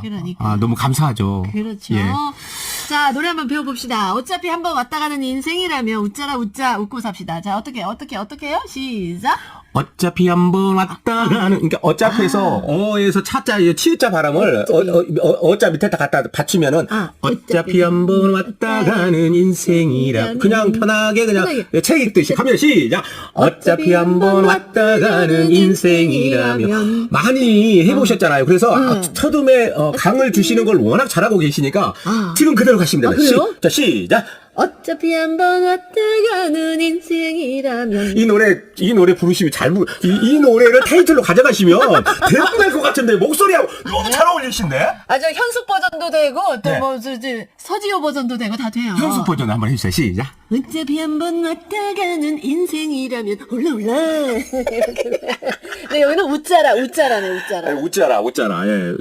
그러니까. 아, 너무 감사하죠. 그렇죠. 예. 자, 노래 한번 배워봅시다. 어차피 한번 왔다 가는 인생이라면 웃자라 웃자 웃고 삽시다. 자, 어떻게, 어떻게, 어떻게 해요? 시작. 어차피 한번 왔다 가는 그러니까 어차피에서 어에서 차자 이 치자 발음을 어, 어, 어, 어자 밑에다 갖다 받치면은 아, 어차피 한번 왔다 가는 인생이라 그냥 편하게 그냥 편하게. 책 읽듯이 하면 시작 어차피 한번 왔다 가는 인생이라면 많이 해보셨잖아요 그래서 아, 첫음에 어, 강을 주시는 걸 워낙 잘하고 계시니까 아. 지금 그대로 가시면 됩니다. 아, 그래요? 시, 자 시작. 어차피 한번 왔다 가는 인생이라면. 이 노래 이 노래 부르시면 잘 부르 이, 이 노래를 타이틀로 가져가시면 대박 날 것 같은데 목소리하고 너무 잘 어울리신데? 아, 저 현숙 버전도 되고, 또 네. 뭐, 저, 저, 서지호 버전도 되고 다 돼요. 현수 버전 한번 해주세요. 시작. 어차피 한번 왔다 가는 인생이라면. 올라 올라. 이렇게. 네 여기는 웃자라 웃자라네 웃자라. 웃자라 웃자라. 예